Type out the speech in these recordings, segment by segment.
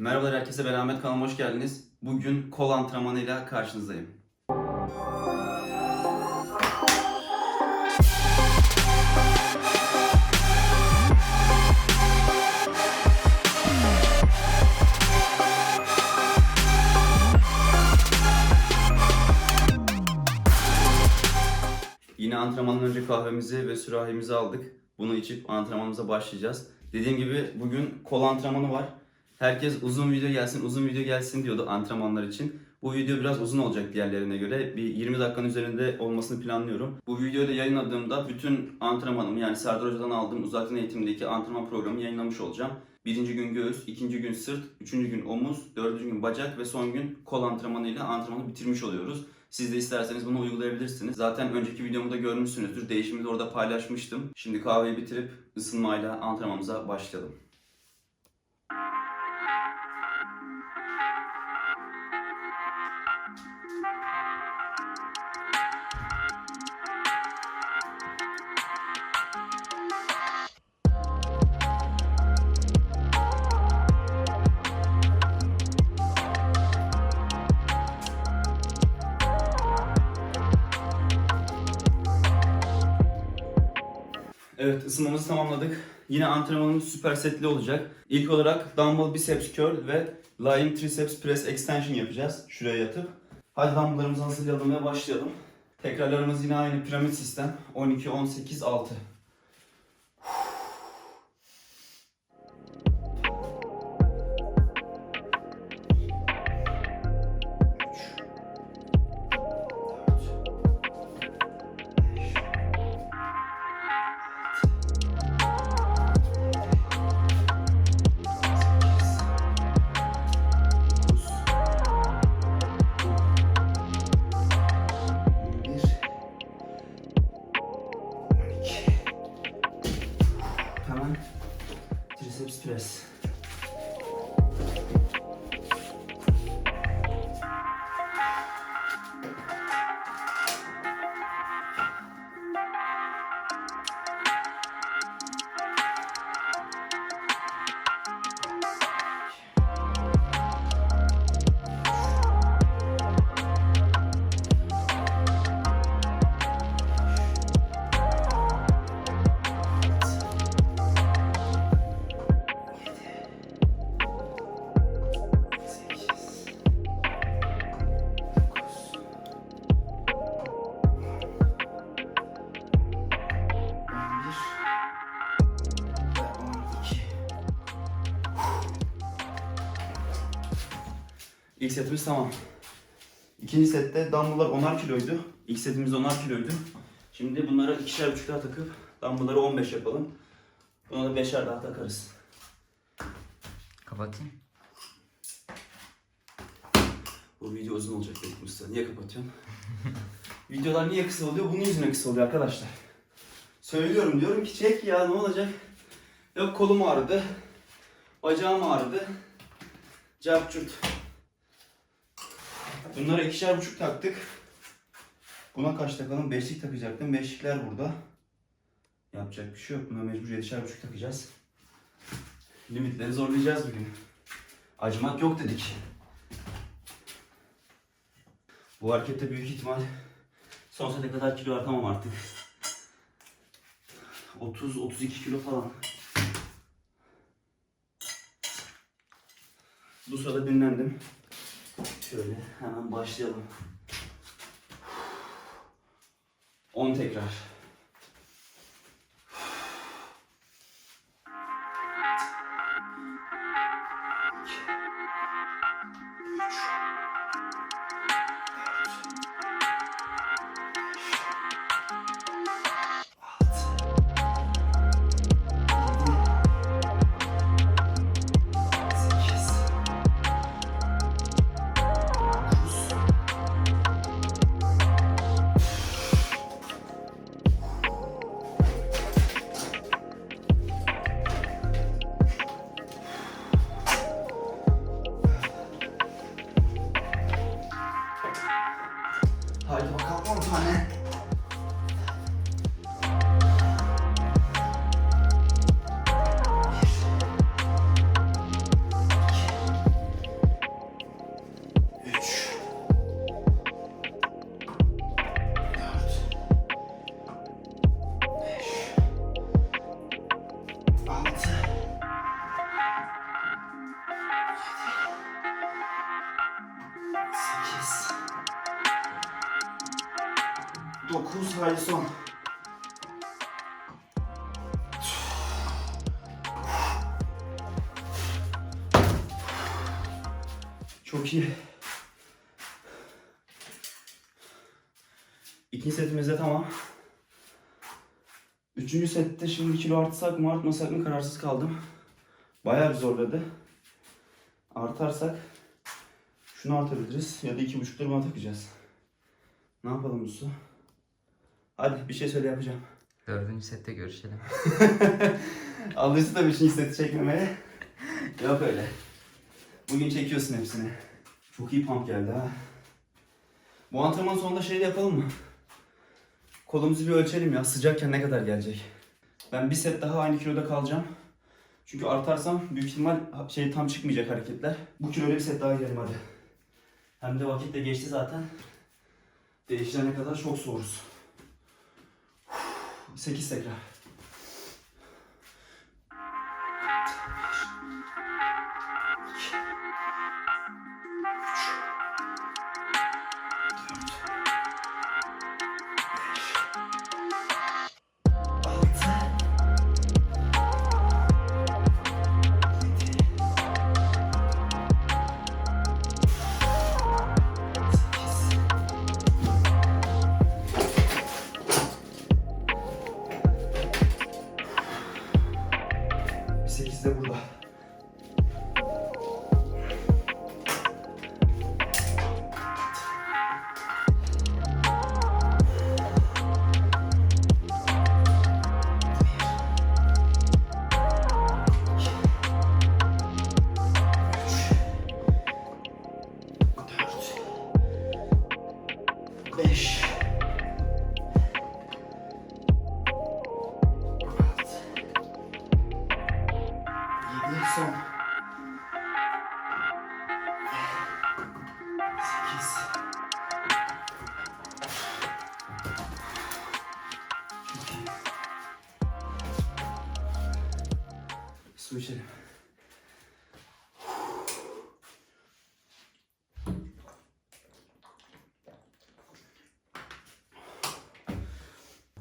Merhabalar herkese, ben Ahmet kanalıma hoş geldiniz. Bugün kol antrenmanıyla karşınızdayım. Yine antrenmandan önce kahvemizi ve sürahimizi aldık. Bunu içip antrenmanımıza başlayacağız. Dediğim gibi bugün kol antrenmanı var. Herkes uzun video gelsin, uzun video gelsin diyordu antrenmanlar için. Bu video biraz uzun olacak diğerlerine göre. Bir 20 dakikanın üzerinde olmasını planlıyorum. Bu videoyu da yayınladığımda bütün antrenmanımı yani Serdar Hoca'dan aldığım uzaktan eğitimdeki antrenman programı yayınlamış olacağım. Birinci gün göğüs, ikinci gün sırt, üçüncü gün omuz, dördüncü gün bacak ve son gün kol antrenmanıyla antrenmanı bitirmiş oluyoruz. Siz de isterseniz bunu uygulayabilirsiniz. Zaten önceki videomu da görmüşsünüzdür. Değişimi de orada paylaşmıştım. Şimdi kahveyi bitirip ısınmayla antrenmanımıza başlayalım. Evet ısınmamızı tamamladık. Yine antrenmanımız süper setli olacak. İlk olarak dumbbell biceps curl ve lying triceps press extension yapacağız. Şuraya yatıp. Hadi dumbbelllarımızı hazırlayalım ve başlayalım. Tekrarlarımız yine aynı piramit sistem. 12, 18, 6. setimiz tamam. İkinci sette dumbbell'lar 10'ar kiloydu. İlk setimiz 10'ar kiloydu. Şimdi bunlara ikişer buçuk daha takıp dumbbell'ları 15 yapalım. Buna da beşer daha takarız. Kapatayım. Bu video uzun olacak dedik Mustafa. Niye kapatıyorsun? Videolar niye kısa oluyor? Bunun yüzüne kısa oluyor arkadaşlar. Söylüyorum diyorum ki çek ya ne olacak? Yok kolum ağrıdı. Bacağım ağrıdı. Capçurt. Bunlara ikişer buçuk taktık. Buna kaç takalım? Beşlik takacaktım. Beşlikler burada. Yapacak bir şey yok. Buna mecbur yedişer buçuk takacağız. Limitleri zorlayacağız bugün. Acımak yok dedik. Bu harekette büyük ihtimal son sete kadar kilo artamam artık. 30-32 kilo falan. Bu sırada dinlendim. Şöyle hemen başlayalım. 10 tekrar. Çok iyi. İkinci setimiz de tamam. Üçüncü sette şimdi kilo artsak mı artmasak mı kararsız kaldım. Bayağı bir zorladı. Artarsak şunu artabiliriz ya da iki buçuk buna takacağız. Ne yapalım Musu? Hadi bir şey söyle yapacağım. Dördüncü sette görüşelim. Alıştı tabii şimdi seti çekmemeye. Yok öyle. Bugün çekiyorsun hepsini. Çok iyi pump geldi ha. Bu antrenman sonunda şey de yapalım mı? Kolumuzu bir ölçelim ya. Sıcakken ne kadar gelecek? Ben bir set daha aynı kiloda kalacağım. Çünkü artarsam büyük ihtimal şey tam çıkmayacak hareketler. Bu kiloyla bir set daha girelim hadi. Hem de vakit de geçti zaten. Değiştirene kadar çok soğuruz. 8 tekrar.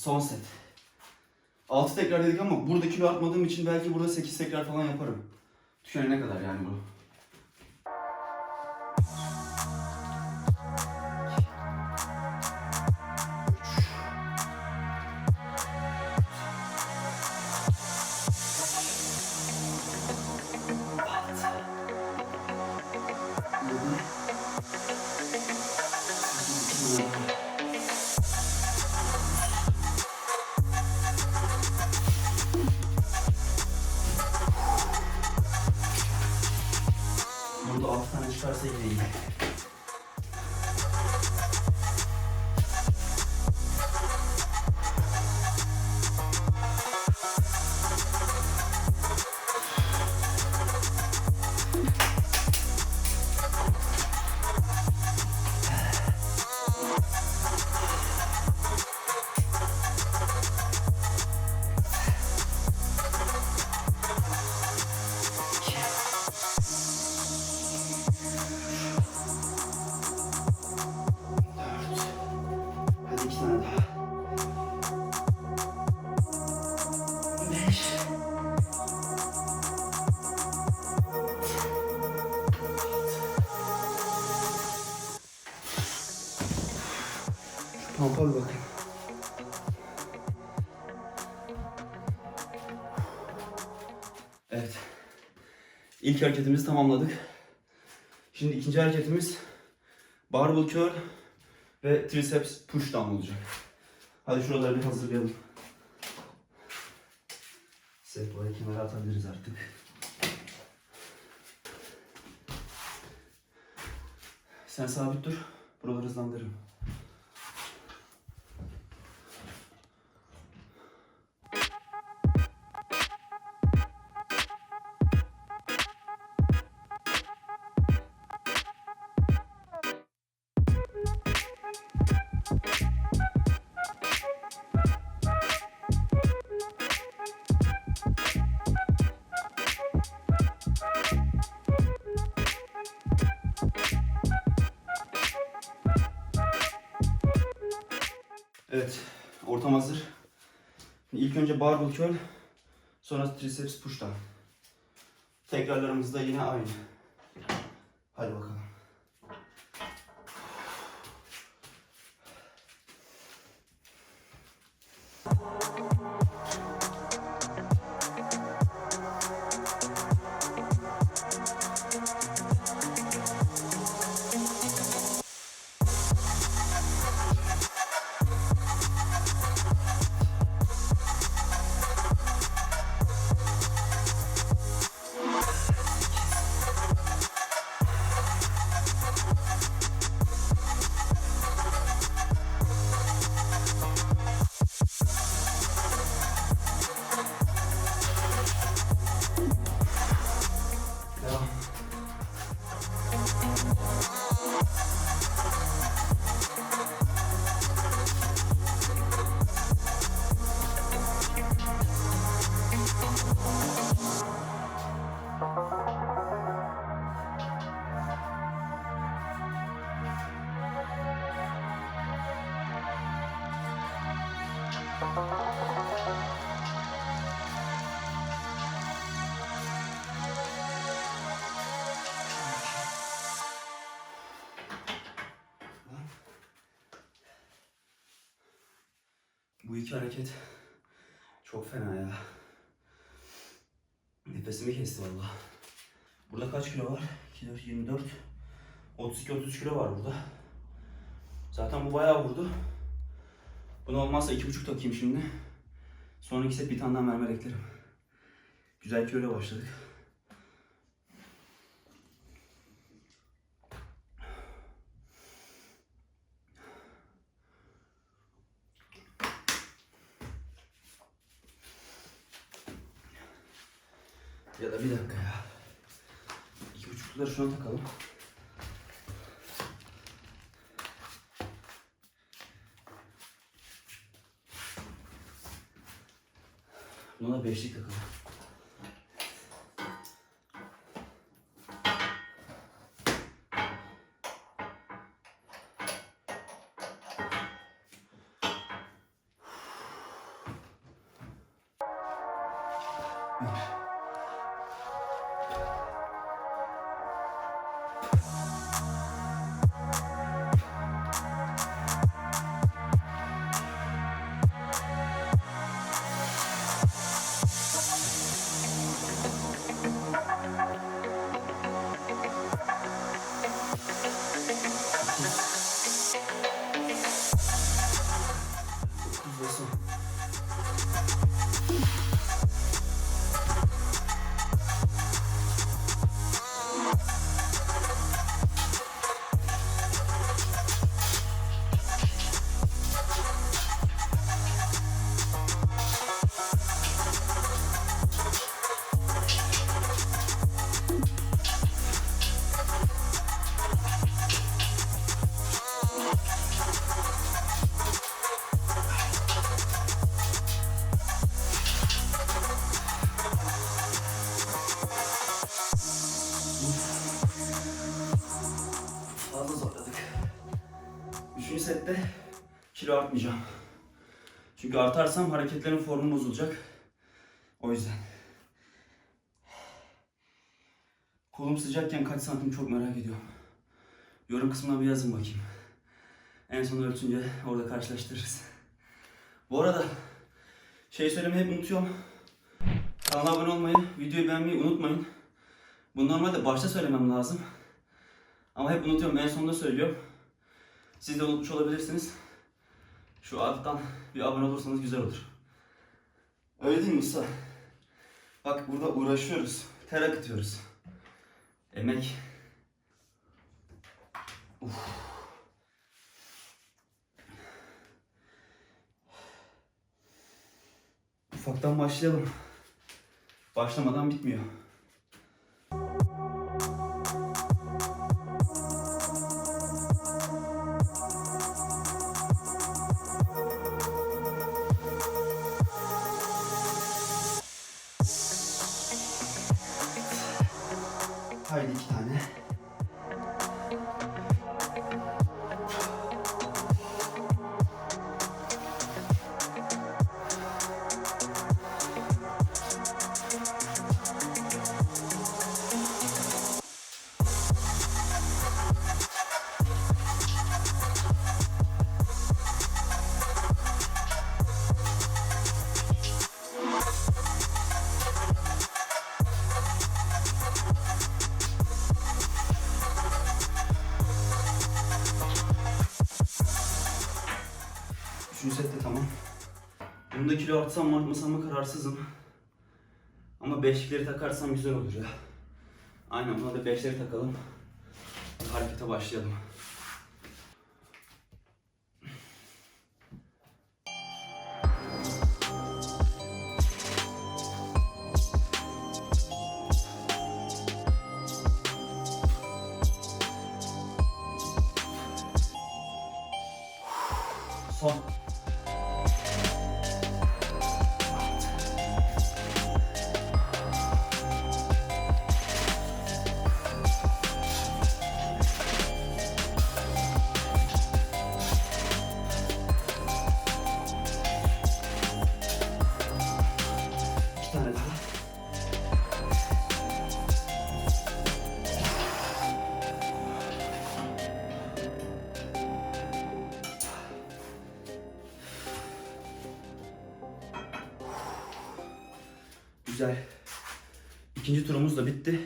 Son set. 6 tekrar dedik ama burada kilo atmadığım için belki burada 8 tekrar falan yaparım. Tükenene kadar yani bu. Evet. İlk hareketimizi tamamladık. Şimdi ikinci hareketimiz barbell curl ve triceps push down olacak. Hadi şuraları bir hazırlayalım. Sehpayı kenara atabiliriz artık. Sen sabit dur. Buraları hızlandırırım. Evet, ortam hazır. İlk önce barbell curl, sonra triceps push down. Tekrarlarımız da yine aynı. Hadi bakalım. Bu iki hareket çok fena ya. Nefesimi kesti valla. Burada kaç kilo var? 2, 4, 24, 32-33 kilo var burada. Zaten bu bayağı vurdu. Bunu olmazsa iki buçuk takayım şimdi. Sonraki set bir tane daha mermer eklerim. Güzel kiloyla başladık. Ya da bir dakika ya. İki buçukları şuna takalım. Buna da beşlik takalım. Çünkü artarsam hareketlerin formu bozulacak. O yüzden. Kolum sıcakken kaç santim çok merak ediyorum. Yorum kısmına bir yazın bakayım. En son ölçünce orada karşılaştırırız. Bu arada şey söylemeyi hep unutuyorum. Kanala abone olmayı, videoyu beğenmeyi unutmayın. Bunu normalde başta söylemem lazım. Ama hep unutuyorum. En sonunda söylüyorum. Siz de unutmuş olabilirsiniz. Şu alttan bir abone olursanız güzel olur. Öyle değil mi usta? Bak burada uğraşıyoruz. Ter akıtıyoruz. Emek. Uf. Ufaktan başlayalım. Başlamadan bitmiyor. Bunda kilo artsam mı artmasam mı kararsızım. Ama beşlikleri takarsam güzel olur ya. Aynen buna da beşleri takalım. Harekete başlayalım. İkinci turumuz da bitti.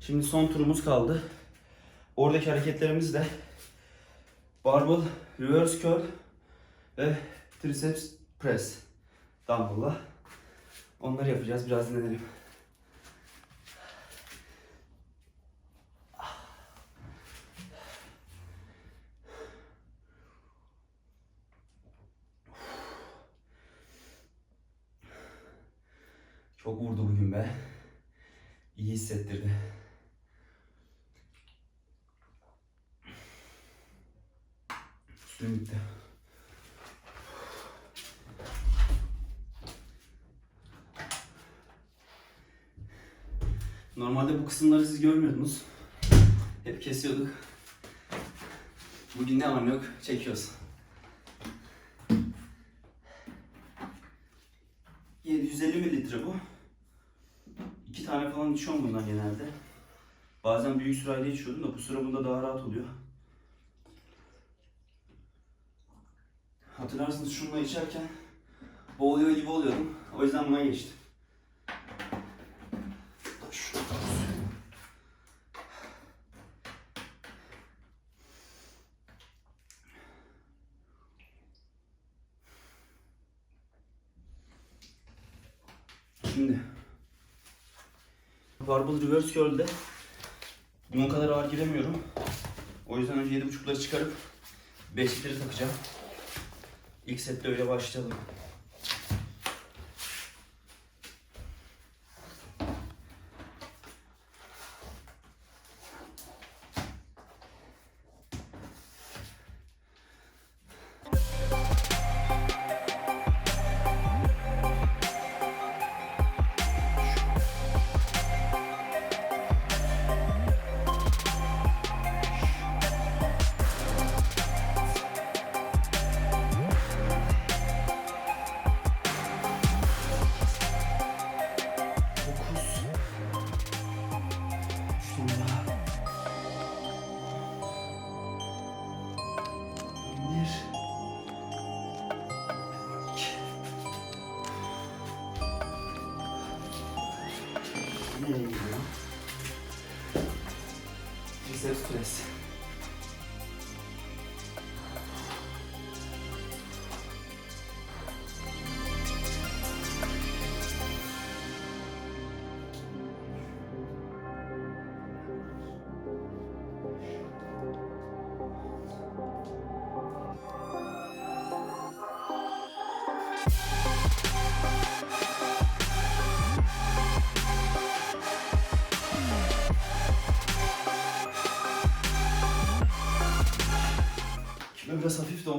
Şimdi son turumuz kaldı. Oradaki hareketlerimiz de barbell, reverse curl ve triceps press dumbbell'la. Onları yapacağız. Biraz dinlenelim. Çok vurdu bugün be. İyi hissettirdi. Suyum bitti. Normalde bu kısımları siz görmüyordunuz. Hep kesiyorduk. Bugün ne var ne yok çekiyoruz. 750 mililitre bu. İki tane falan içiyorum bundan genelde. Bazen büyük sırayla içiyordum da bu sıra bunda daha rahat oluyor. Hatırlarsınız şununla içerken boğuluyor gibi oluyordum. O yüzden buna geçtim. Şurada. Şimdi Barbell Reverse Curl'de bunun kadar ağır giremiyorum. O yüzden önce 7.5'ları çıkarıp 5'likleri takacağım. İlk sette öyle başlayalım.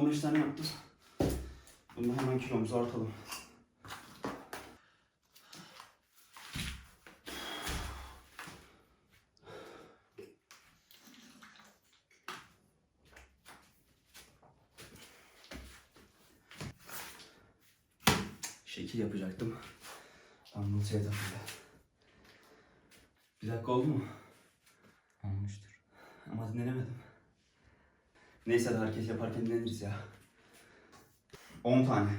15 tane yaptım. Bunda hemen kilomuzu artalım. Şekil yapacaktım. Anıl şey takıldı. Bir dakika oldu mu? Olmuştur. Ama dinlenemedim. Neyse de herkes yaparken dinleniriz ya. 10 tane.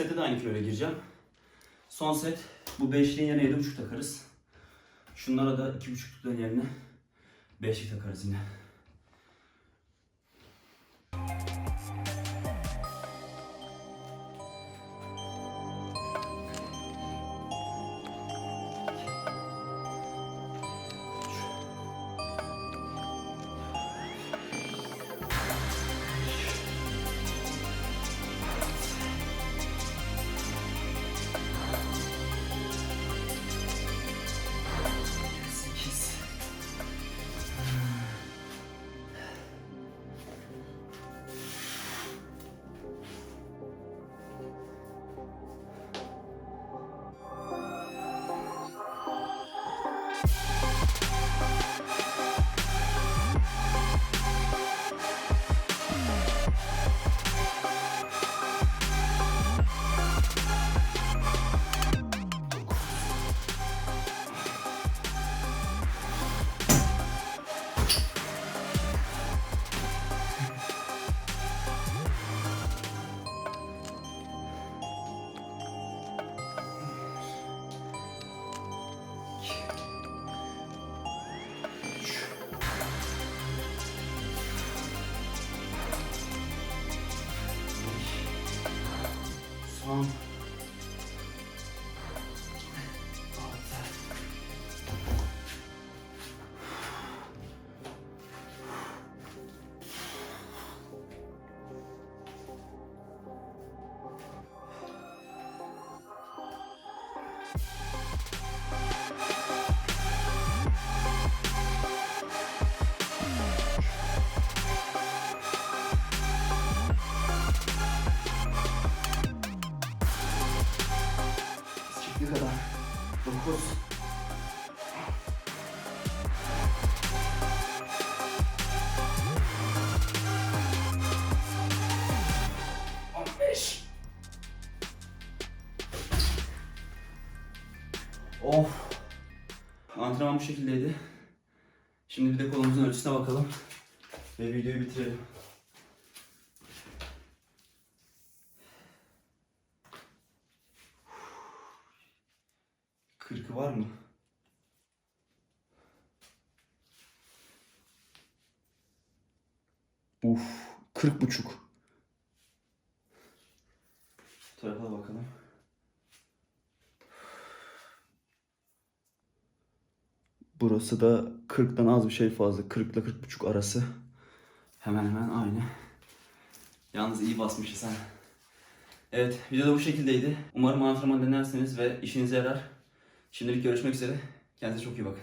Sette de aynı kiloyla gireceğim. Son set bu beşliğin yerine yedi buçuk takarız. Şunlara da iki buçuklukların yerine beşlik takarız yine. Bu şekildeydi. Şimdi bir de kolumuzun ölçüsüne bakalım. Ve videoyu bitirelim. Kırkı var mı? Uf, kırk buçuk. Bu tarafa bakalım. Burası da 40'tan az bir şey fazla. 40 ile 40 buçuk arası. Hemen hemen aynı. Yalnız iyi basmışız ha. Evet, video bu şekildeydi. Umarım antrenman denersiniz ve işinize yarar. Şimdilik görüşmek üzere. Kendinize çok iyi bakın.